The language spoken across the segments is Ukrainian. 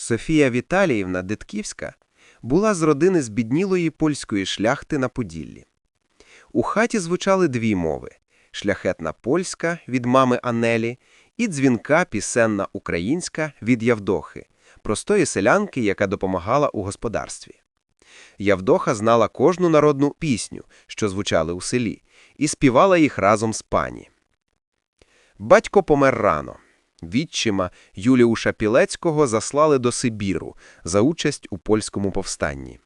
Софія Віталіївна Детківська була з родини збіднілої польської шляхти на Поділлі. У хаті звучали дві мови – шляхетна польська від мами Анелі і дзвінка пісенна українська від Явдохи, простої селянки, яка допомагала у господарстві. Явдоха знала кожну народну пісню, що звучали у селі, і співала їх разом з пані. Батько помер рано. Відчима Юліуша Пілецького заслали до Сибіру за участь у польському повстанні.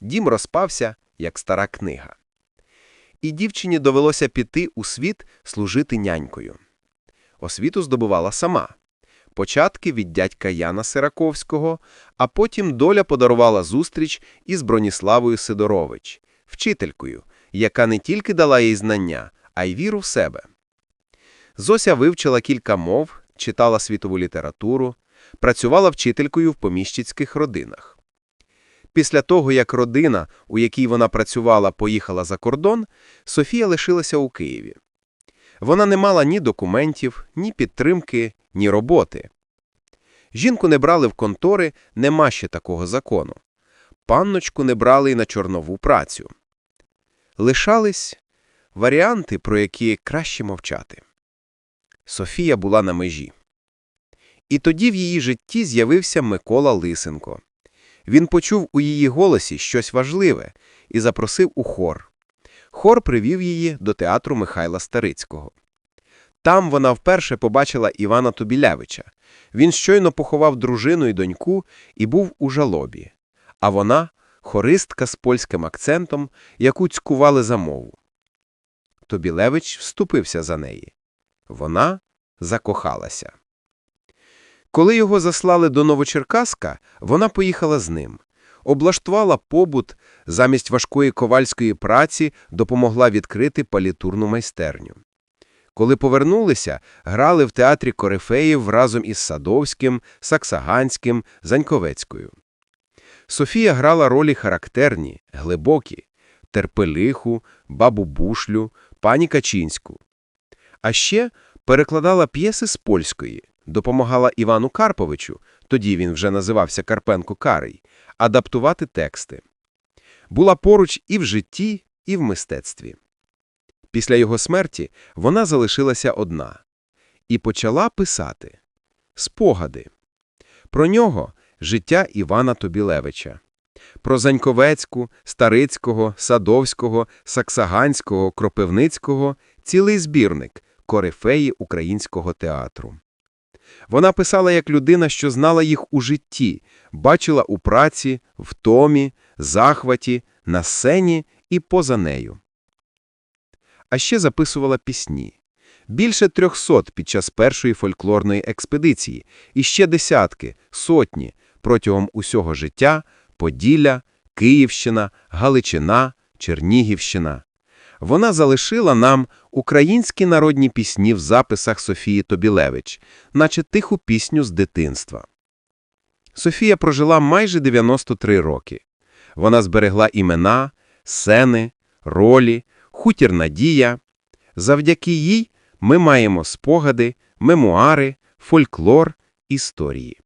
Дім розпався, як стара книга. І дівчині довелося піти у світ служити нянькою. Освіту здобувала сама. Початки від дядька Яна Сираковського, а потім доля подарувала зустріч із Броніславою Сидорович, вчителькою, яка не тільки дала їй знання, а й віру в себе. Зося вивчила кілька мов, читала світову літературу, працювала вчителькою в поміщицьких родинах. Після того, як родина, у якій вона працювала, поїхала за кордон, Софія лишилася у Києві. Вона не мала ні документів, ні підтримки, ні роботи. Жінку не брали в контори, нема ще такого закону. Панночку не брали й на чорнову працю. Лишались варіанти, про які краще мовчати. Софія була на межі. І тоді в її житті з'явився Микола Лисенко. Він почув у її голосі щось важливе і запросив у хор. Хор привів її до театру Михайла Старицького. Там вона вперше побачила Івана Тобілявича. Він щойно поховав дружину і доньку і був у жалобі. А вона – хористка з польським акцентом, яку цькували за мову. Тобілевич вступився за неї. Вона закохалася. Коли його заслали до Новочеркаска, вона поїхала з ним. Облаштувала побут, замість важкої ковальської праці допомогла відкрити палітурну майстерню. Коли повернулися, грали в театрі Корифеїв разом із Садовським, Саксаганським, Заньковецькою. Софія грала ролі характерні, глибокі – терпелиху, бабу Бушлю, пані Качинську. А ще перекладала п'єси з польської, допомагала Івану Карповичу, тоді він вже називався Карпенко Карий, адаптувати тексти. Була поруч і в житті, і в мистецтві. Після його смерті вона залишилася одна і почала писати спогади. Про нього життя Івана Тобілевича, про Заньковецьку, Старицького, Садовського, Саксаганського, Кропивницького цілий збірник корифеї українського театру. Вона писала як людина, що знала їх у житті, бачила у праці, втомі, захваті, на сцені і поза нею. А ще записувала пісні. Більше трьохсот під час першої фольклорної експедиції, і ще десятки, сотні протягом усього життя Поділля, Київщина, Галичина, Чернігівщина. Вона залишила нам українські народні пісні в записах Софії Тобілевич, наче тиху пісню з дитинства. Софія прожила майже 93 роки. Вона зберегла імена, сцени, ролі, хутір Надія. Завдяки їй ми маємо спогади, мемуари, фольклор, історії.